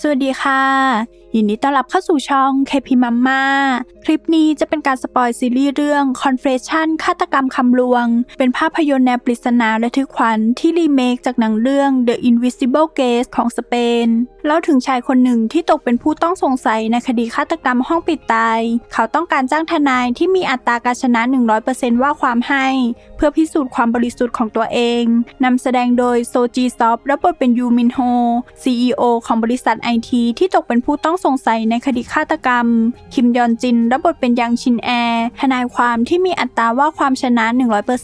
สวัสดีค่ะ ยินดีต้อนรับเข้าสู่ช่อง KP Mama คลิปนี้จะเป็นการสปอยซีรีส์เรื่อง Confession ฆาตกรรมคำลวง เป็นภาพยนตร์แนวปริศนาและทึกขวัญที่รีเมคจากหนังเรื่อง The Invisible Guest ของสเปนเล่าถึงชายคนหนึ่งที่ตกเป็นผู้ต้องสงสัยในคดีฆาตกรรมห้องปิดตาย เขาต้องการจ้างทนายที่มีอัตราการชนะ 100%ว่าความให้ เพื่อพิสูจน์ความบริสุทธิ์ของตัวเองนำแสดงโดยโซจีซอฟรับบทเป็นยูมินโฮ CEO ของบริษัทไอทีที่ตกเป็นผู้ต้องสงสัยในคดีฆาตกรรม คิมยอนจินรับบทเป็นยังชินแอร์ทนายความที่มีอัตราว่าความชนะ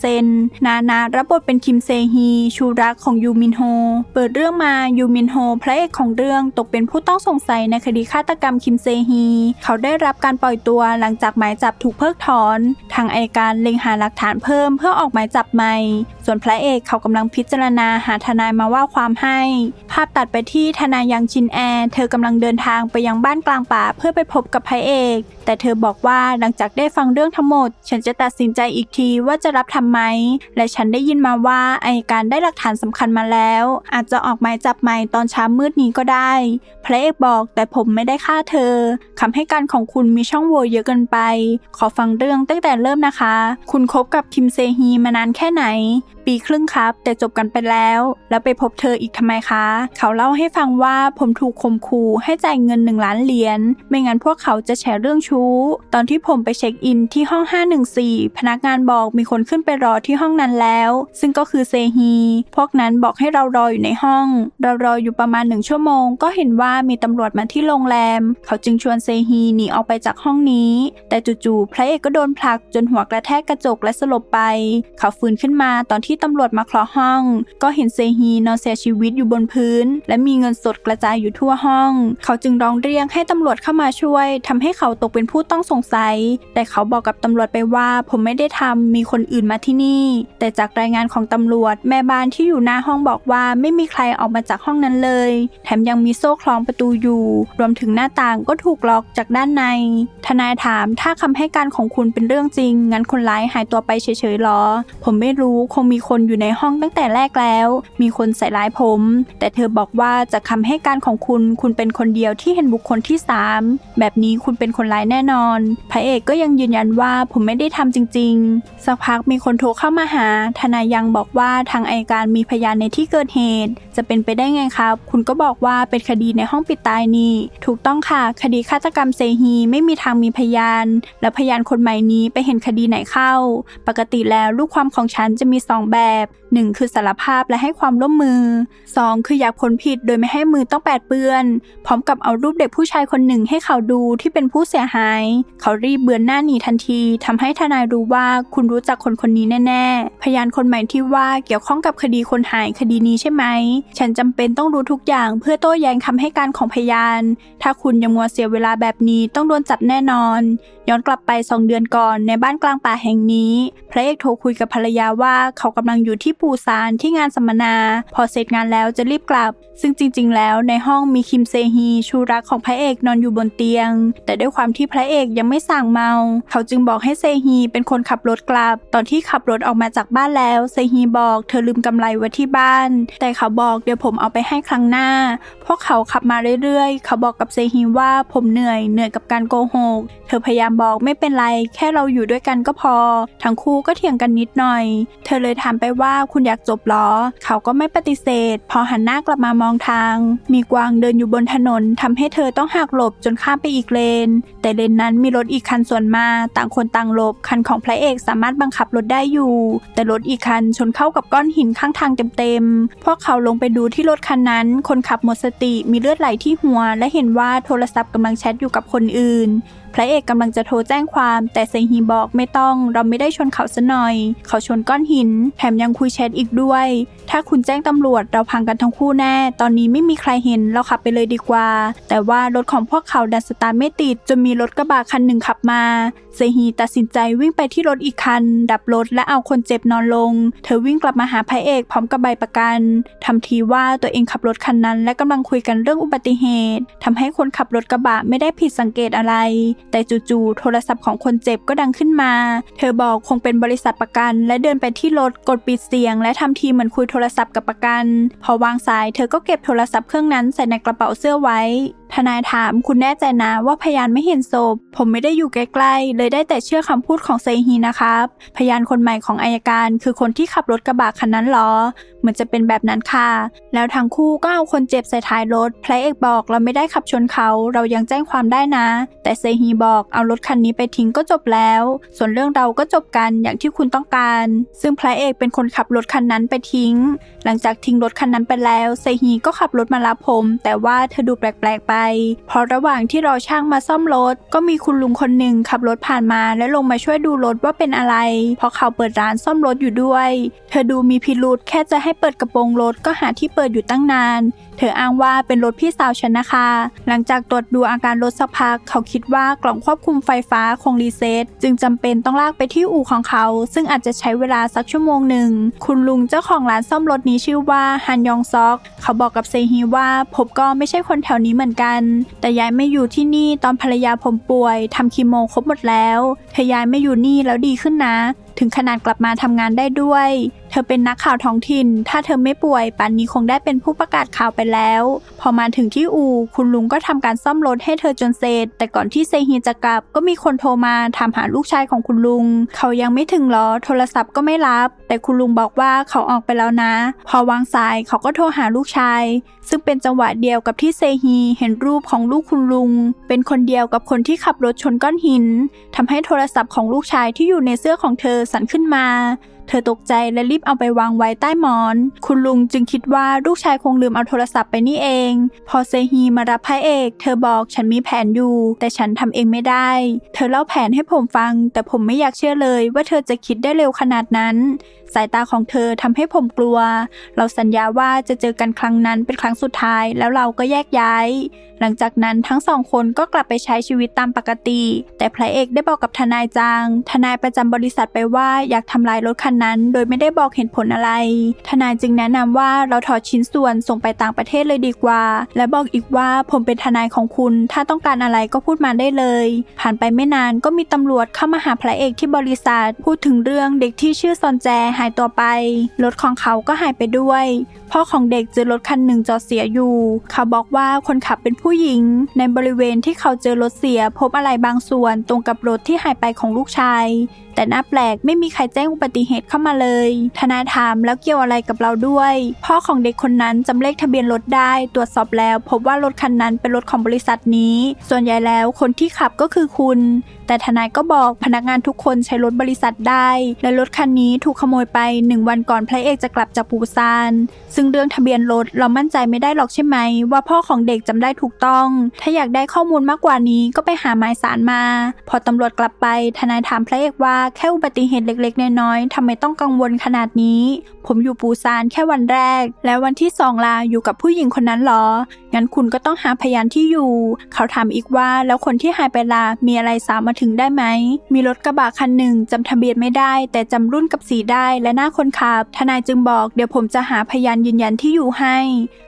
100%นานารับบทเป็นคิมเซฮีชูรักของยูมินโฮ เปิดเรื่องมายูมินโฮพระเอกของเรื่องตกเป็นผู้ต้องสงสัยในคดีฆาตกรรมคิมเซฮี เขาได้รับการปล่อยตัวหลังจากหมายจับถูกเพิกถอน ทางอายการเล็งหาหลักฐานเพิ่มเพื่อออกหมายจับใหม่ ส่วนพระเอกเขากำลังพิจารณาหาทนายมาว่าความให้ ภาพตัดไปที่ทนายยังชินแอร์เธอกำลังเดินทางไปยังบ้านกลางป่าเพื่อไปพบกับพระเอก แต่เธอบอกว่าหลังจากได้ฟังเรื่องทั้งหมด ฉันจะตัดสินใจอีกทีว่าจะรับทำไหม และฉันได้ยินมาว่าอายการได้หลักฐานสำคัญมาแล้ว อาจจะออกหมายจับใหม่ตอนเช้ามืดนี้ก็ได้ พระเอกบอกแต่ผมไม่ได้ฆ่าเธอคำให้การของคุณมีช่องโหว่เยอะเกินไป ขอฟังเรื่องตั้งแต่เริ่มนะคะ คุณคบกับคิมเซฮีมานานแค่ไหน ปีครึ่งครับ แต่จบกันไปแล้ว แล้วไปพบเธออีกทำไมคะ เขาเล่าให้ฟังว่าผมถูกข่มขู่ให้จ่ายเงินหนึ่งล้านเหรียญไม่งั้นพวกเขาจะแฉเรื่องชู้ ตอนที่ผมไปเช็คอินที่ห้อง 514 พนักงานบอกมีคนขึ้นไปรอที่ห้องนั้นแล้ว ซึ่งก็คือเซฮีพวกนั้นบอกให้เรารออยู่ในห้อง เรารออยู่ประมาณหนึ่งชั่วโมง ก็เห็นว่ามีตำรวจมาที่โรงแรม เขาจึงชวนเซฮีหนีออกไปจากห้องนี้ แต่จู่ๆพระเอกก็โดนผลักจนหัวกระแทกกระจกและสลบไป เขาฟื้นขึ้นมาตอนที่ตำรวจมาเคาะห้อง ก็เห็นเซฮีนอนเสียชีวิตอยู่บนพื้น และมีเงินสดกระจายอยู่ทั่วห้อง เขาจึงร้องเรียกให้ตำรวจเข้ามาช่วยทำให้เขาตกเป็นผู้ต้องสงสัย แต่เขาบอกกับตำรวจไปว่าผมไม่ได้ทำมีคนอื่นมาที่นี่ แต่จากรายงานของตำรวจ แม่บ้านที่อยู่หน้าห้องบอกว่าไม่มีใครออกมาจากห้องนั้นเลย แถมยังมีโซ่คล้องประตูอยู่ รวมถึงหน้าต่างก็ถูกล็อกจากด้านใน ทนายถามถ้าคำให้การของคุณเป็นเรื่องจริง งั้นคนร้ายหายตัวไปเฉยๆหรอ ผมไม่รู้คงมีคนอยู่ในห้องตั้งแต่แรกแล้ว มีคนใส่ร้ายผม แต่เธอบอกว่าจากคำให้การของคุณ คุณเป็นคนเดียวที่เห็นบุคคลที่ 3 แบบนี้คุณเป็นคนร้ายแน่นอน พระเอกก็ยังยืนยันว่าผมไม่ได้ทำจริง ๆ สักพักมีคนโทรเข้ามาหา ทนายยังบอกว่าทางอายการมีพยานในที่เกิดเหตุ จะเป็นไปได้ไงครับ คุณก็บอกว่าเป็นคดีในห้องปิดตายนี่ ถูกต้องค่ะ คดีฆาตกรรมเซฮีไม่มีทางมีพยาน และพยานคนใหม่นี้ไปเห็นคดีไหนเข้า ปกติแล้วลูกความของฉันจะมีสองแบบ 1 คือสารภาพและให้ความร่วมมือ 2 คืออยากพ้นผิดโดยไม่ให้มือต้องแปดเปื้อน พร้อมกับเอารูปเด็กผู้ชายคนหนึ่งให้เขาดูที่เป็นผู้เสียหาย เขารีบเบือนหน้าหนีทันทีทำให้ทนายรู้ว่าคุณรู้จักคนคนนี้แน่ ๆ พยานคนใหม่ที่ว่าเกี่ยวข้องกับคดีคนหายคดีนี้ใช่ไหม ฉันจำเป็นต้องรู้ทุกอย่างเพื่อโต้แย้งคำให้การของพยาน ถ้าคุณยังมัวเสียเวลาแบบนี้ต้องโดนจับแน่นอน ย้อนกลับไปสองเดือนก่อนในบ้านกลางป่าแห่งนี้ พระเอกโทรคุยกับภรรยาว่าเขากำลังอยู่ที่ปูซานที่งานสัมมนา พอเสร็จงานแล้วจะรีบกลับ ซึ่งจริง ๆ แล้วในห้องมีคิมเซฮีชูรักของพระเอกนอนอยู่บนเตียง แต่ด้วยความที่พระเอกยังไม่สั่งเมา เขาจึงบอกให้เซฮีเป็นคนขับรถกลับ ตอนที่ขับรถออกมาจากบ้านแล้วเซฮีบอกเธอลืมกำไรไว้ที่บ้าน แต่เขาบอกเดี๋ยวผมเอาไปให้ครั้งหน้า พวกเขาขับมาเรื่อยๆ เขาบอกกับเซฮีว่าผมเหนื่อยเหนื่อยกับการโกหก เธอพยายามบอกไม่เป็นไร แค่เราอยู่ด้วยกันก็พอ ทั้งคู่ก็เถียงกันนิดหน่อย เธอเลยถามไปว่าคุณอยากจบหรอเขาก็ไม่ปฏิเสธ พอหันหน้ากลับมามองทาง มีกวางเดินอยู่บนถนนทำให้เธอต้องหักหลบจนข้ามไปอีกเลน แต่เลนนั้นมีรถอีกคันส่วนมา ต่างคนต่างหลบ คันของพระเอกสามารถบังคับรถได้อยู่ แต่รถอีกคันชนเข้ากับก้อนหินข้างทางเต็มๆ พวกเขาลงไปดูที่รถคันนั้น คนขับหมดสติมีเลือดไหลที่หัว และเห็นว่าโทรศัพท์กำลังแชทอยู่กับคนอื่น พระเอกกำลังจะโทรแจ้งความ แต่เซฮีบอกไม่ต้องเราไม่ได้ชนเขาซะหน่อย เขาชนก้อนหิน แถมยังคุยแชทอีกด้วย ถ้าคุณแจ้งตำรวจเราพังกันทั้งคู่แน่ ตอนนี้ไม่มีใครเห็นเราขับไปเลยดีกว่า แต่ว่ารถของพวกเขาดันสตาร์ไม่ติดจนมีรถกระบะคันหนึ่งขับมาเซฮีตัดสินใจวิ่งไปที่รถอีกคัน ดับรถและเอาคนเจ็บนอนลง เธอวิ่งกลับมาหาพระเอกพร้อมกับใบประกันทำทีว่าตัวเองขับรถคันนั้น และกำลังคุยกันเรื่องอุบัติเหตุทำให้คนขับรถกระบะไม่ได้ผิดสังเกตอะไรแต่จู่ๆโทรศัพท์ของคนเจ็บก็ดังขึ้นมา เธอบอกคงเป็นบริษัทประกัน และเดินไปที่รถกดปิดเสียง และทำทีเหมือนคุยโทรศัพท์กับประกัน พอวางสายเธอก็เก็บโทรศัพท์เครื่องนั้นใส่ในกระเป๋าเสื้อไว้ ทนายถามคุณแน่ใจนะว่าพยานไม่เห็นศพ ผมไม่ได้อยู่ใกล้ๆ เลยได้แต่เชื่อคำพูดของเซฮีนะครับ พยานคนใหม่ของอายการ คือคนที่ขับรถกระบะคันนั้นหรอ เหมือนจะเป็นแบบนั้นค่ะ แล้วทั้งคู่ก็เอาคนเจ็บใส่ท้ายรถพระเอกบอกเราไม่ได้ขับชนเขา เรายังแจ้งความได้นะ แต่เซฮีบอกเอารถคันนี้ไปทิ้งก็จบแล้ว ส่วนเรื่องเราก็จบกันอย่างที่คุณต้องการ ซึ่งพระเอกเป็นคนขับรถคันนั้นไปทิ้ง หลังจากทิ้งรถคันนั้นไปแล้วเซฮีก็ขับรถมารับผม แต่ว่าเธอดูแปลกๆไปเพราะระหว่างที่รอช่างมาซ่อมรถ ก็มีคุณลุงคนหนึ่งขับรถผ่านมาและลงมาช่วยดูรถว่าเป็นอะไรเพราะเขาเปิดร้านซ่อมรถอยู่ด้วย เธอดูมีพิรุธแค่จะให้เปิดกระโปรงรถก็หาที่เปิดอยู่ตั้งนานเธออ้างว่าเป็นรถพี่สาวฉันนะคะ หลังจากตรวจดูอาการรถสักพัก เขาคิดว่ากล่องควบคุมไฟฟ้าคงรีเซ็ตจึงจำเป็นต้องลากไปที่อู่ของเขา ซึ่งอาจจะใช้เวลาสักชั่วโมงหนึ่ง คุณลุงเจ้าของร้านซ่อมรถนี้ชื่อว่าฮันยองซอก เขาบอกกับเซฮีว่าผมก็ไม่ใช่คนแถวนี้เหมือนกัน แต่ย้ายไม่อยู่ที่นี่ตอนภรรยาผมป่วยทำคีโมครบหมดแล้วเธอย้ายไม่อยู่นี่แล้วดีขึ้นนะ ถึงขนาดกลับมาทำงานได้ด้วย เธอเป็นนักข่าวท้องถิ่น ถ้าเธอไม่ป่วยป่านนี้คงได้เป็นผู้ประกาศข่าวไปแล้ว พอมาถึงที่อู่คุณลุงก็ทำการซ่อมรถให้เธอจนเสร็จ แต่ก่อนที่เซฮีจะกลับ ก็มีคนโทรมาถามหาลูกชายของคุณลุง เขายังไม่ถึงหรอ โทรศัพท์ก็ไม่รับ แต่คุณลุงบอกว่าเขาออกไปแล้วนะ พอวางสายเขาก็โทรหาลูกชาย ซึ่งเป็นจังหวะเดียวกับที่เซฮีเห็นรูปของลูกคุณลุง เป็นคนเดียวกับคนที่ขับรถชนก้อนหินทำให้โทรศัพท์ของลูกชายที่อยู่ในเสื้อของเธอสั่นขึ้นมา ธอตกใจและรีบเอาไปวางไว้ใต้หมอน คุณลุงจึงคิดว่าลูกชายคงลืมเอาโทรศัพท์ไปนี่เอง พอเซฮีมารับพระเอก เธอบอกฉันมีแผนอยู่ แต่ฉันทำเองไม่ได้ เธอเล่าแผนให้ผมฟัง แต่ผมไม่อยากเชื่อเลยว่าเธอจะคิดได้เร็วขนาดนั้น สายตาของเธอทำให้ผมกลัว เราสัญญาว่าจะเจอกันครั้งนั้นเป็นครั้งสุดท้ายแล้วเราก็แยกย้าย หลังจากนั้นทั้งสองคนก็กลับไปใช้ชีวิตตามปกติ แต่พระเอกได้บอกกับทนายจาง ทนายประจำบริษัทไปว่าอยากทำลายรถคันนั้น โดยไม่ได้บอกเหตุผลอะไร ทนายจึงแนะนำว่าเราถอดชิ้นส่วนส่งไปต่างประเทศเลยดีกว่า และบอกอีกว่าผมเป็นทนายของคุณ ถ้าต้องการอะไรก็พูดมาได้เลย ผ่านไปไม่นานก็มีตำรวจเข้ามาหาพระเอกที่บริษัท พูดถึงเรื่องเด็กที่ชื่อซอนแจหายตัวไป รถของเขาก็หายไปด้วย พ่อของเด็กเจอรถคันหนึ่งจอดเสียอยู่ เขาบอกว่าคนขับเป็นผู้หญิง ในบริเวณที่เขาเจอรถเสียพบอะไรบางส่วนตรงกับรถที่หายไปของลูกชาย แต่น่าแปลกไม่มีใครแจ้งอุบัติเหตุเข้ามาเลยทนายถามแล้วเกี่ยวอะไรกับเราด้วย พ่อของเด็กคนนั้นจำเลขทะเบียนรถได้ ตรวจสอบแล้ว พบว่ารถคันนั้นเป็นรถของบริษัทนี้ ส่วนใหญ่แล้วคนที่ขับก็คือคุณ แต่ทนายก็บอกพนักงานทุกคนใช้รถบริษัทได้ และรถคันนี้ถูกขโมยไปหนึ่งวันก่อนพระเอกจะกลับจากปูซาน ซึ่งเรื่องทะเบียนรถเรามั่นใจไม่ได้หรอกใช่ไหม ว่าพ่อของเด็กจำได้ถูกต้อง ถ้าอยากได้ข้อมูลมากกว่านี้ก็ไปหาหมายสารมา พอตำรวจกลับไปทนายถามพระเอกว่าแค่อุบัติเหตุเล็กๆ น้อยๆทำไมต้องกังวลขนาดนี้ ผมอยู่ปูซานแค่วันแรก และวันที่สองลาอยู่กับผู้หญิงคนนั้นหรอ งั้นคุณก็ต้องหาพยานที่อยู่ เขาถามอีกว่าแล้วคนที่หายไปลา มีอะไรสามมาถึงได้ไหม มีรถกระบะคันหนึ่งจำทะเบียนไม่ได้ แต่จำรุ่นกับสีได้และหน้าคนขับ ทนายจึงบอกเดี๋ยวผมจะหาพยานยืนยันที่อยู่ให้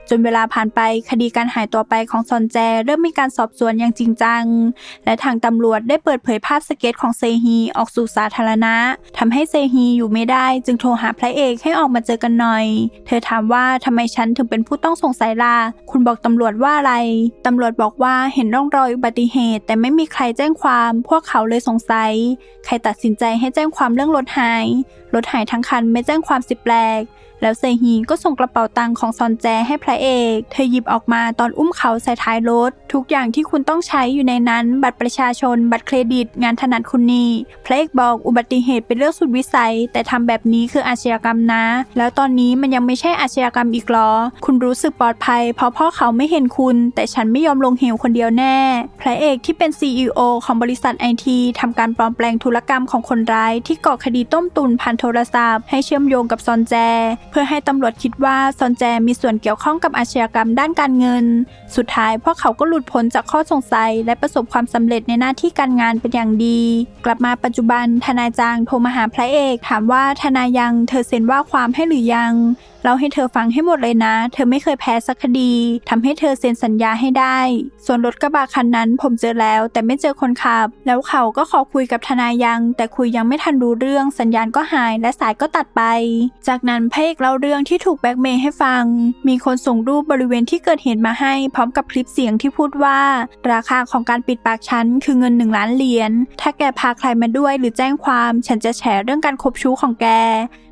จนเวลาผ่านไปคดีการหายตัวไปของซอนแจ เริ่มมีการสอบสวนอย่างจริงจัง และทางตำรวจได้เปิดเผยภาพสเก็ตของเซฮีออกสู่สาธารณะทำให้เซฮีอยู่ไม่ได้ จึงโทรหาพระเอกให้ออกมาเจอกันหน่อย เธอถามว่าทำไมฉันถึงเป็นผู้ต้องสงสัยล่ะ คุณบอกตำรวจว่าอะไร ตำรวจบอกว่าเห็นร่องรอยอุบัติเหตุ แต่ไม่มีใครแจ้งความ พวกเขาเลยสงสัย ใครตัดสินใจให้แจ้งความเรื่องรถหาย รถหายทั้งคันไม่แจ้งความสิแปลก แล้วเซฮีก็ส่งกระเป๋าตังค์ของซอนแจให้พระเอก เธอหยิบออกมาตอนอุ้มเขาใส่ท้ายรถ ทุกอย่างที่คุณต้องใช้อยู่ในนั้น บัตรประชาชน บัตรเครดิต งานถนัดคุณนี่พระเอกบอกอุบัติเหตุเป็นเรื่องสุดวิสัย แต่ทำแบบนี้คืออาชญากรรมนะ แล้วตอนนี้มันยังไม่ใช่อาชญากรรมอีกหรอ คุณรู้สึกปลอดภัย เพราะพ่อเขาไม่เห็นคุณ แต่ฉันไม่ยอมลงเหวคนเดียวแน่ พระเอกที่เป็น CEO ของบริษัทไอทีทำการปลอมแปลงธุรกรรมของคนร้าย ที่ก่อคดีต้มตุนผ่านโทรศัพท์ให้เชื่อมโยงกับซอนแจพื่อให้ตำรวจคิดว่าซอนแจมีส่วนเกี่ยวข้องกับอาชญากรรมด้านการเงิน สุดท้ายพวกเขาก็หลุดพ้นจากข้อสงสัย และประสบความสำเร็จในหน้าที่การงานเป็นอย่างดี กลับมาปัจจุบันทนายจางโทรมาหาพระเอก ถามว่าทนายยังเธอเซ็นว่าความให้หรือยังเราให้เธอฟังให้หมดเลยนะ เธอไม่เคยแพ้สักคดีทำให้เธอเซ็นสัญญาให้ได้ ส่วนรถกระบะคันนั้นผมเจอแล้ว แต่ไม่เจอคนขับ แล้วเขาก็ขอคุยกับทนายยัง แต่คุยยังไม่ทันรู้เรื่อง สัญญาณก็หายและสายก็ตัดไป จากนั้นพระเอกเล่าเรื่องที่ถูกแบ็กเมย์ให้ฟัง มีคนส่งรูปบริเวณที่เกิดเหตุมาให้ พร้อมกับคลิปเสียงที่พูดว่า ราคาของการปิดปากฉันคือเงินหนึ่งล้านเหรียญถ้าแกพาใครมาด้วยหรือแจ้งความ ฉันจะแฉเรื่องการคบชู้ของแก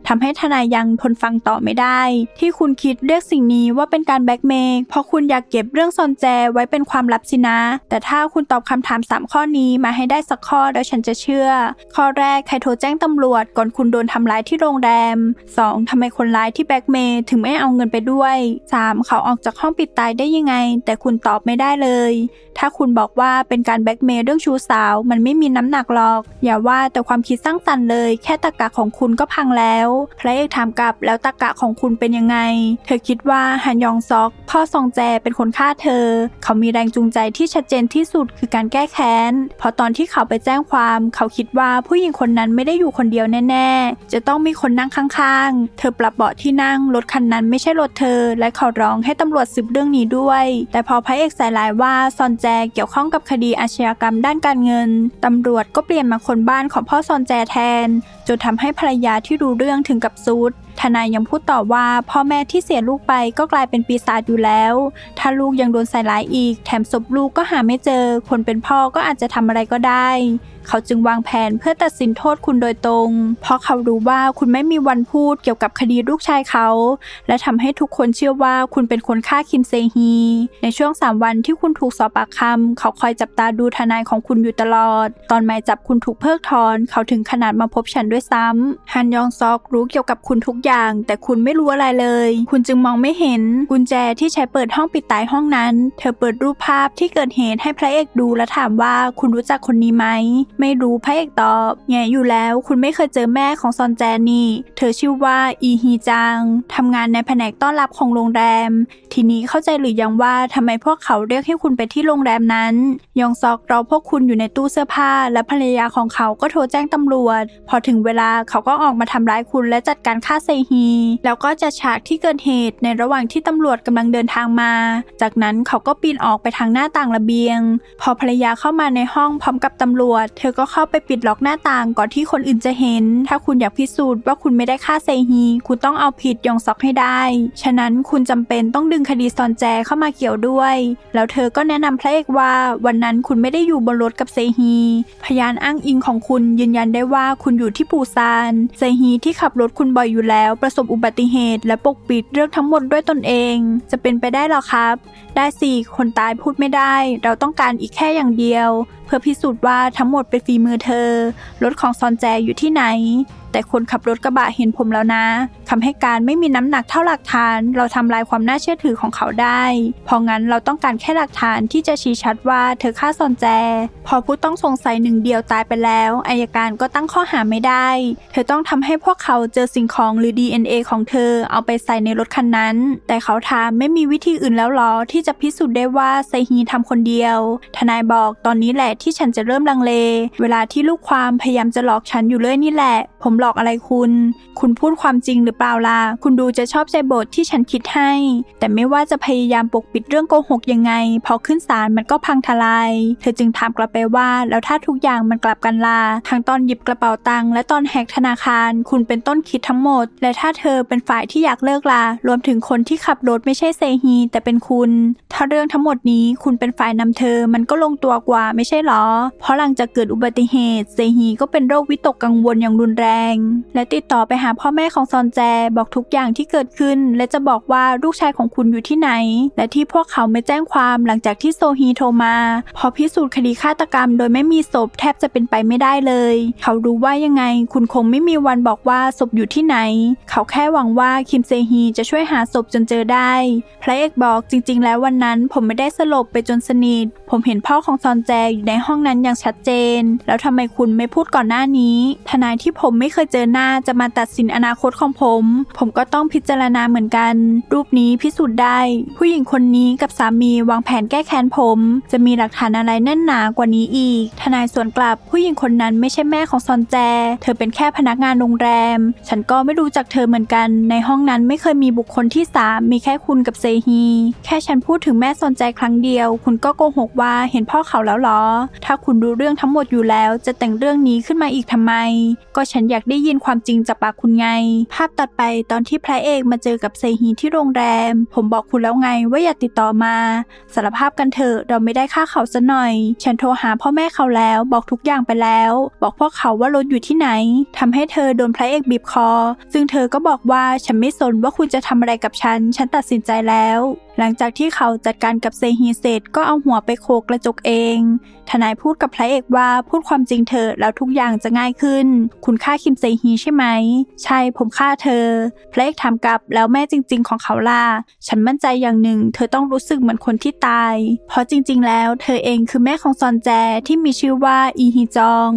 ทำให้ทนายยังทนฟังต่อไม่ได้ ที่คุณคิดเรียกสิ่งนี้ว่าเป็นการแบ็กเมย์เพราะคุณอยากเก็บเรื่องซอนแจไว้เป็นความลับสินะ แต่ถ้าคุณตอบคำถาม 3 ข้อนี้มาให้ได้สักข้อแล้วฉันจะเชื่อ ข้อแรกใครโทรแจ้งตำรวจก่อนคุณโดนทำร้ายที่โรงแรม 2. ทำไมคนร้ายที่แบ็กเมย์ถึงไม่เอาเงินไปด้วย 3. เขาออกจากห้องปิดตายได้ยังไง แต่คุณตอบไม่ได้เลย ถ้าคุณบอกว่าเป็นการแบ็กเมย์เรื่องชู้สาว มันไม่มีน้ำหนักหรอก อย่าว่าแต่ความคิดสร้างสรรค์เลย แค่ตะกะของคุณก็พังแล้วพระเอกถามกลับแล้วตะกะของคุณเป็นยังไง เธอคิดว่าฮันยองซอก พ่อซองแจเป็นคนฆ่าเธอ เขามีแรงจูงใจที่ชัดเจนที่สุดคือการแก้แค้น เพราะตอนที่เขาไปแจ้งความ เขาคิดว่าผู้หญิงคนนั้นไม่ได้อยู่คนเดียวแน่ ๆ จะต้องมีคนนั่งข้างๆ เธอปรับเบาะที่นั่งรถคันนั้นไม่ใช่รถเธอ และขอร้องให้ตำรวจสืบเรื่องนี้ด้วย แต่พอพระเอกใส่ลายว่าซอนแจเกี่ยวข้องกับคดีอาชญากรรมด้านการเงินตำรวจก็เปลี่ยนมาคนบ้านของพ่อซอนแจแทนจนทำให้ภรรยาที่รู้เรื่องถึงกับซูดทนายยังพูดต่อว่าพ่อแม่ที่เสียลูกไปก็กลายเป็นปีศาจอยู่แล้ว ถ้าลูกยังโดนใส่ร้ายอีก แถมศพลูกก็หาไม่เจอ คนเป็นพ่อก็อาจจะทำอะไรก็ได้ เขาจึงวางแผนเพื่อตัดสินโทษคุณโดยตรง เพราะเขารู้ว่าคุณไม่มีวันพูดเกี่ยวกับคดีลูกชายเขา และทำให้ทุกคนเชื่อว่าคุณเป็นคนฆ่าคิมเซฮี ในช่วง 3 วันที่คุณถูกสอบปากคำเขาคอยจับตาดูทนายของคุณอยู่ตลอด ตอนหมายจับคุณถูกเพิกถอน เขาถึงขนาดมาพบฉันด้วยซ้ำฮันยองซอกรู้เกี่ยวกับคุณทุกอย่าง แต่คุณไม่รู้อะไรเลย คุณจึงมองไม่เห็นกุญแจที่ใช้เปิดห้องปิดตายห้องนั้น เธอเปิดรูปภาพที่เกิดเหตุให้พระเอกดูและถามว่าคุณรู้จักคนนี้ไหมไม่รู้พระเอกตอบแง่อยู่แล้วคุณไม่เคยเจอแม่ของซอนแจนี่ เธอชื่อว่าอีฮีจางทำงานในแผนกต้อนรับของโรงแรม ทีนี้เข้าใจหรือยังว่าทำไมพวกเขาเรียกให้คุณไปที่โรงแรมนั้น ยองซอกรอพวกคุณอยู่ในตู้เสื้อผ้า และภรรยาของเขาก็โทรแจ้งตำรวจ พอถึงเวลาเขาก็ออกมาทำร้ายคุณและจัดการฆ่าเซฮี แล้วก็จะฉากที่เกิดเหตุในระหว่างที่ตำรวจกำลังเดินทางมา จากนั้นเขาก็ปีนออกไปทางหน้าต่างระเบียง พอภรรยาเข้ามาในห้องพร้อมกับตำรวจเธธอก็เข้าไปปิดล็อกหน้าต่างก่อนที่คนอื่นจะเห็น ถ้าคุณอยากพิสูจน์ว่าคุณไม่ได้ฆ่าเซฮี คุณต้องเอาผิดยองซอกให้ได้ ฉะนั้นคุณจำเป็นต้องดึงคดีซอนแจเข้ามาเกี่ยวด้วย แล้วเธอก็แนะนำพระเอกว่าวันนั้นคุณไม่ได้อยู่บนรถกับเซฮี พยานอ้างอิงของคุณยืนยันได้ว่าคุณอยู่ที่ปูซาน เซฮีที่ขับรถคุณบ่อยอยู่แล้ว ประสบอุบัติเหตุ และปกปิดเรื่องทั้งหมดด้วยตนเอง จะเป็นไปได้หรอครับ ได้สิคนตายพูดไม่ได้ เราต้องการอีกแค่อย่างเดียวเพื่อพิสูจน์ว่าทั้งหมดเป็นฝีมือเธอ รถของซอนแจอยู่ที่ไหน แต่คนขับรถกระบะเห็นผมแล้วนะ คำให้การไม่มีน้ำหนักเท่าหลักฐาน เราทำลายความน่าเชื่อถือของเขาได้ เพราะงั้นเราต้องการแค่หลักฐานที่จะชี้ชัดว่าเธอฆ่าซอนแจ พอผู้ต้องสงสัยหนึ่งเดียวตายไปแล้วอายการก็ตั้งข้อหาไม่ได้ เธอต้องทำให้พวกเขาเจอสิ่งของหรือ DNA ของเธอเอาไปใส่ในรถคันนั้น แต่เขาถามไม่มีวิธีอื่นแล้วหรอที่จะพิสูจน์ได้ว่าไซฮีทำคนเดียว ทนายบอกตอนนี้แหละที่ฉันจะเริ่มลังเล เวลาที่ลูกความพยายามจะหลอกฉันอยู่เรื่อยนี่แหละ ผมหลอกอะไรคุณ คุณพูดความจริงหรือเปล่าล่ะคุณดูจะชอบใจบทที่ฉันคิดให้ แต่ไม่ว่าจะพยายามปกปิดเรื่องโกหกยังไง พอขึ้นศาลมันก็พังทลาย เธอจึงถามกลับไปว่า แล้วถ้าทุกอย่างมันกลับกันล่ะทั้งตอนหยิบกระเป๋าตังค์และตอนแหกธนาคาร คุณเป็นต้นคิดทั้งหมด และถ้าเธอเป็นฝ่ายที่อยากเลิกล่ะรวมถึงคนที่ขับรถไม่ใช่เซฮี แต่เป็นคุณ ถ้าเรื่องทั้งหมดนี้คุณเป็นฝ่ายนำเธอมันก็ลงตัวกว่าไม่ใช่หรอ เพราะหลังจากเกิดอุบัติเหตุเซฮีก็เป็นโรควิตกกังวลอย่างรุนแรง และติดต่อไปหาพ่อแม่ของซอนแจบอกทุกอย่างที่เกิดขึ้น และจะบอกว่าลูกชายของคุณอยู่ที่ไหน และที่พวกเขาไม่แจ้งความหลังจากที่โซฮีโทรมาพอพิสูจน์คดีฆาตกรรม โดยไม่มีศพแทบจะเป็นไปไม่ได้เลย เขารู้ว่ายังไง คุณคงไม่มีวันบอกว่าศพอยู่ที่ไหน เขาแค่หวังว่าคิมเซฮีจะช่วยหาศพจนเจอได้ พระเอกบอกจริง ๆ แล้ววันนั้นผมไม่ได้สลบไปจนสนิท ผมเห็นพ่อของซอนแจอยู่ในห้องนั้นอย่างชัดเจน แล้วทำไมคุณไม่พูดก่อนหน้านี้ ทนายที่ผมไม่ไม่เคยเจอหน้าจะมาตัดสินอนาคตของผมผมก็ต้องพิจารณาเหมือนกัน รูปนี้พิสูจน์ได้ ผู้หญิงคนนี้กับสามีวางแผนแก้แค้นผม จะมีหลักฐานอะไรแน่นหนากว่านี้อีก ทนายสวนกลับผู้หญิงคนนั้นไม่ใช่แม่ของซอนแจ เธอเป็นแค่พนักงานโรงแรม ฉันก็ไม่รู้จักเธอเหมือนกัน ในห้องนั้นไม่เคยมีบุคคลที่สามมีแค่คุณกับเซฮี แค่ฉันพูดถึงแม่ซอนแจครั้งเดียว คุณก็โกหกว่าเห็นพ่อเขาแล้วเหรอ ถ้าคุณรู้เรื่องทั้งหมดอยู่แล้ว จะแต่งเรื่องนี้ขึ้นมาอีกทำไม ก็ฉันอยากได้ยินความจริงจากปากคุณไง ภาพตดไปตอนที่พระเอกมาเจอกับเซฮีที่โรงแรม ผมบอกคุณแล้วไงว่าอย่าติดต่อมา สารภาพกันเถอะเราไม่ได้ฆ่าเขาซะหน่อย ฉันโทรหาพ่อแม่เขาแล้วบอกทุกอย่างไปแล้ว บอกพวกเขาว่ารถอยู่ที่ไหนทำให้เธอโดนพระเอกบีบคอ ซึ่งเธอก็บอกว่าฉันไม่สนว่าคุณจะทำอะไรกับฉัน ฉันตัดสินใจแล้วหลังจากที่เขาจัดการกับเซฮีเสร็จก็เอาหัวไปโขกกระจกเอง ทนายพูดกับพระเอกว่าพูดความจริงเถอแล้วทุกอย่างจะง่ายขึ้น คุณฆ่าคิมเซฮีใช่ไหม ใช่ผมฆ่าเธอ พระเอกถามกลับแล้วแม่จริง ๆ ของเขาล่ะ ฉันมั่นใจอย่างหนึ่ง เธอต้องรู้สึกเหมือนคนที่ตาย เพราะจริง ๆ แล้ว เธอเองคือแม่ของซอนแจที่มีชื่อว่าอีฮีจอง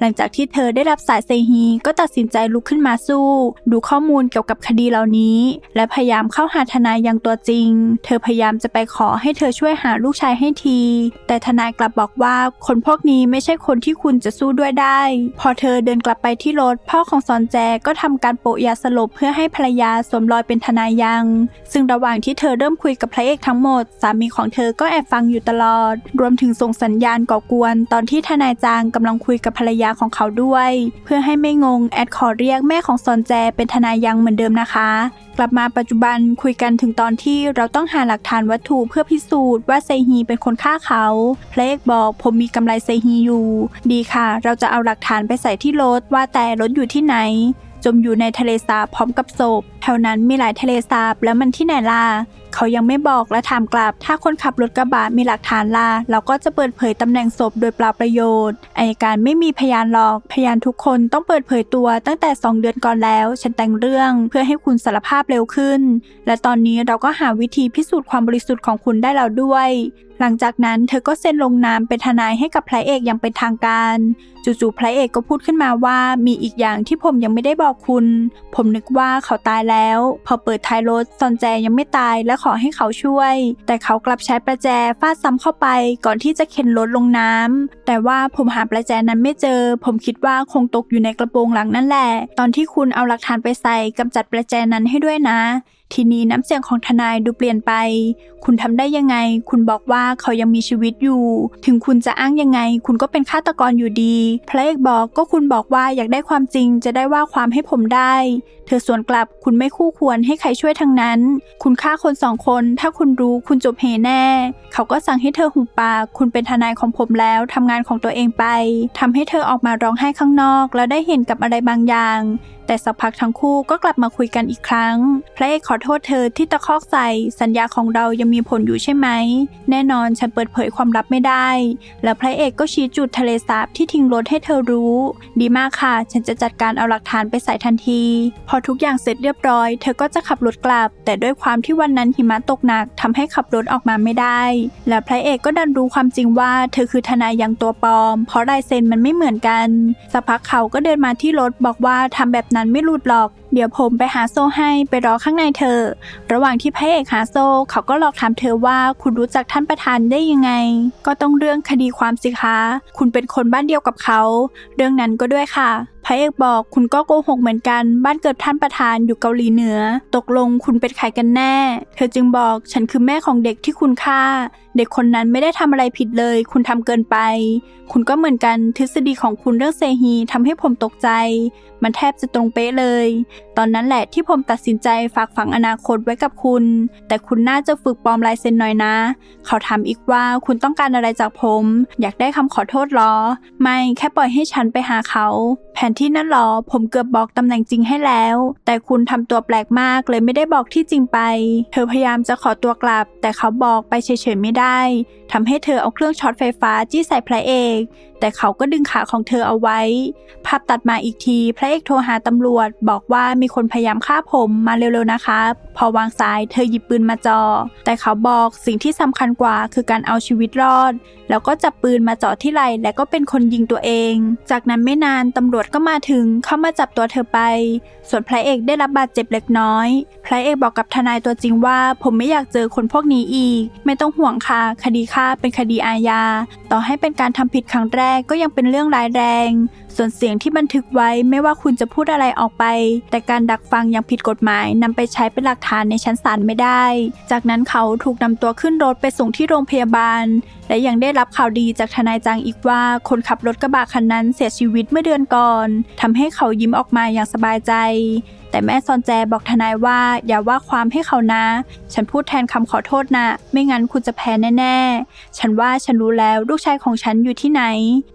หลังจากที่เธอได้รับสายเซฮีก็ตัดสินใจลุกขึ้นมาสู้ ดูข้อมูลเกี่ยวกับคดีเหล่านี้ และพยายามเข้าหาทนายอย่างตัวจริงเธอพยายามจะไปขอให้เธอช่วยหาลูกชายให้ที แต่ทนายกลับบอกว่าคนพวกนี้ไม่ใช่คนที่คุณจะสู้ด้วยได้ พอเธอเดินกลับไปที่รถ พ่อของซอนแจก็ทำการโปะยาสลบเพื่อให้ภรรยาสวมรอยเป็นทนายยัง ซึ่งระหว่างที่เธอเริ่มคุยกับพระเอกทั้งหมด สามีของเธอก็แอบฟังอยู่ตลอด รวมถึงส่งสัญญาณก่อกวน ตอนที่ทนายจางกำลังคุยกับภรรยาของเขาด้วย เพื่อให้ไม่งงแอดขอเรียกแม่ของซอนแจเป็นทนายยังเหมือนเดิมนะคะ กลับมาปัจจุบันคุยกันถึงตอนที่เราต้องหาหลักฐานวัตถุเพื่อพิสูจน์ว่าเซฮีเป็นคนฆ่าเขาเพลกบอกผมมีกำไรเซฮีอยู่ ดีค่ะ เราจะเอาหลักฐานไปใส่ที่รถว่าแต่รถอยู่ที่ไหน จมอยู่ในทะเลสาบพร้อมกับศพแถวนั้นมีหลายทะเลสาบแล้วมันที่ไหนล่ะ เขายังไม่บอกและถามกลับ ถ้าคนขับรถกระบะมีหลักฐานล่ะเราก็จะเปิดเผยตำแหน่งศพโดยเปล่าประโยชน์อายการไม่มีพยานหรอก พยานทุกคนต้องเปิดเผยตัวตั้งแต่ 2 เดือนก่อนแล้ว ฉันแต่งเรื่องเพื่อให้คุณสารภาพเร็วขึ้น และตอนนี้เราก็หาวิธีพิสูจน์ความบริสุทธิ์ของคุณได้แล้วด้วย หลังจากนั้นเธอก็เซ็นลงนามเป็นทนายให้กับพระเอกอย่างเป็นทางการ จู่ๆพระเอกก็พูดขึ้นมาว่ามีอีกอย่างที่ผมยังไม่ได้บอกคุณ ผมนึกว่าเขาตายแล้ว พอเปิดท้ายรถซอนแจยังไม่ตายและขอให้เขาช่วย แต่เขากลับใช้ประแจฟาดซ้ำเข้าไปก่อนที่จะเข็นรถลงน้ำแต่ว่าผมหาประแจนั้นไม่เจอ ผมคิดว่าคงตกอยู่ในกระโปรงหลังนั่นแหละ ตอนที่คุณเอาหลักฐานไปใส่กำจัดประแจนั้นให้ด้วยนะ ทีนี้น้ำเสียงของทนายดูเปลี่ยนไป คุณทำได้ยังไง คุณบอกว่าเขายังมีชีวิตอยู่ ถึงคุณจะอ้างยังไง คุณก็เป็นฆาตกรอยู่ดี พระเอกบอกก็คุณบอกว่าอยากได้ความจริงจะได้ว่าความให้ผมได้ เธอสวนกลับคุณไม่คู่ควรให้ใครช่วยทั้งนั้น คุณฆ่าคนสองคน ถ้าคุณรู้คุณจบเหแน่ เขาก็สั่งให้เธอหุบปาก คุณเป็นทนายของผมแล้วทำงานของตัวเองไปทำให้เธอออกมาร้องไห้ข้างนอก แล้วได้เห็นกับอะไรบางอย่างแต่สักพักทั้งคู่ก็กลับมาคุยกันอีกครั้ง พระเอกขอโทษเธอที่ตะคอกใส่ สัญญาของเรายังมีผลอยู่ใช่ไหม แน่นอนฉันเปิดเผยความลับไม่ได้ แล้วพระเอกก็ชี้จุดทะเลสาบที่ทิ้งรถให้เธอรู้ ดีมากค่ะ ฉันจะจัดการเอาหลักฐานไปใส่ทันที พอทุกอย่างเสร็จเรียบร้อย เธอก็จะขับรถกลับ แต่ด้วยความที่วันนั้นหิมะตกหนักทำให้ขับรถออกมาไม่ได้ และพระเอกก็ดันรู้ความจริงว่า เธอคือทนายยังตัวปลอม เพราะลายเซ็นมันไม่เหมือนกันสักพักเขาก็เดินมาที่รถบอกว่าทำแบบนั้นไม่หลุดหรอก เดี๋ยวผมไปหาโซ่ให้ไปรอข้างในเธอ ระหว่างที่พระเอกหาโซ่เขาก็หลอกถามเธอว่าคุณรู้จักท่านประธานได้ยังไง ก็ต้องเรื่องคดีความสิคะ คุณเป็นคนบ้านเดียวกับเขา เรื่องนั้นก็ด้วยค่ะพระเอกบอกคุณก็โกหกเหมือนกัน บ้านเกิดท่านประธานอยู่เกาหลีเหนือ ตกลงคุณเป็นใครกันแน่ เธอจึงบอกฉันคือแม่ของเด็กที่คุณฆ่า เด็กคนนั้นไม่ได้ทำอะไรผิดเลย คุณทำเกินไป คุณก็เหมือนกันทฤษฎีของคุณเรื่องเซฮีทำให้ผมตกใจ มันแทบจะตรงเป๊ะเลยตอนนั้นแหละที่ผมตัดสินใจฝากฝังอนาคตไว้กับคุณ แต่คุณน่าจะฝึกปลอมลายเซ็นหน่อยนะ เขาถามอีกว่าคุณต้องการอะไรจากผม อยากได้คำขอโทษหรอ ไม่แค่ปล่อยให้ฉันไปหาเขา แผนที่นั่นหรอ ผมเกือบบอกตำแหน่งจริงให้แล้ว แต่คุณทำตัวแปลกมากเลยไม่ได้บอกที่จริงไป เธอพยายามจะขอตัวกลับ แต่เขาบอกไปเฉยๆไม่ได้ ทำให้เธอเอาเครื่องช็อตไฟฟ้าจี้ใส่พระเอก แต่เขาก็ดึงขาของเธอเอาไว้ ภาพตัดมาอีกที พระเอกโทรหาตำรวจ บอกว่ามีคนพยายามฆ่าผมมาเร็วๆนะครับพอวางสายเธอหยิบปืนมาจอ่อแต่เขาบอกสิ่งที่สำคัญกว่าคือการเอาชีวิตรอด แล้วก็จับปืนมาจ่อที่ไหล่และก็เป็นคนยิงตัวเอง จากนั้นไม่นานตำรวจก็มาถึงเข้ามาจับตัวเธอไป ส่วนพระเอกได้รับบาดเจ็บเล็กน้อย พระเอกบอกกับทนายตัวจริงว่า ผมไม่อยากเจอคนพวกนี้อีก ไม่ต้องห่วงค่ะคดีฆ่าเป็นคดีอาญา ต่อให้เป็นการทำผิดครั้งแรกก็ยังเป็นเรื่องร้ายแรง ส่วนเสียงที่บันทึกไว้ไม่ว่าคุณจะพูดอะไรออกไป แต่การดักฟังย่างผิดกฎหมายนำไปใช้เป็นหลักฐานในชั้นศาลไม่ได้ จากนั้นเขาถูกนำตัวขึ้นรถไปส่งที่โรงพยาบาล และยังได้รับข่าวดีจากทนายจางอีกว่าคนขับรถกระบะคันนั้นเสียชีวิตเมื่อเดือนก่อนทำให้เขายิ้มออกมาอย่างสบายใจ แต่แม่ซอนแจบอกทนายว่าอย่าว่าความให้เขานะ ฉันพูดแทนคำขอโทษนะ ไม่งั้นคุณจะแพ้แน่ ๆ ฉันว่าฉันรู้แล้วลูกชายของฉันอยู่ที่ไหน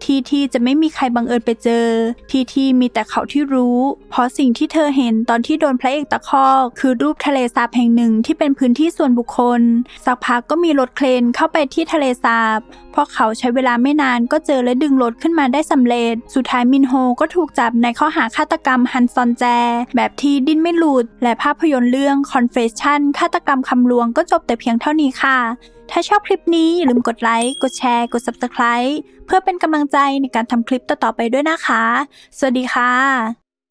ที่ที่จะไม่มีใครบังเอิญไปเจอ ที่ที่มีแต่เขาที่รู้ เพราะสิ่งที่เธอเห็นตอนที่โดนพระเอกตะคอกคือรูปทะเลสาบแห่งหนึ่งที่เป็นพื้นที่ส่วนบุคคล สักพักก็มีรถเครนเข้าไปที่ทะเลสาบพราะเขาใช้เวลาไม่นานก็เจอและดึงรถขึ้นมาได้สำเร็จ สุดท้ายมินโฮก็ถูกจับในข้อหาฆาตกรรมฮันซอนแจแบบที่ที่ดิ้นไม่หลุด และภาพยนตร์เรื่อง Confession ฆาตกรรมคำลวงก็จบแต่เพียงเท่านี้ค่ะ ถ้าชอบคลิปนี้อย่าลืมกดไลค์ กดแชร์ กด Subscribe เพื่อเป็นกำลังใจในการทำคลิปต่อๆไปด้วยนะคะ สวัสดีค่ะ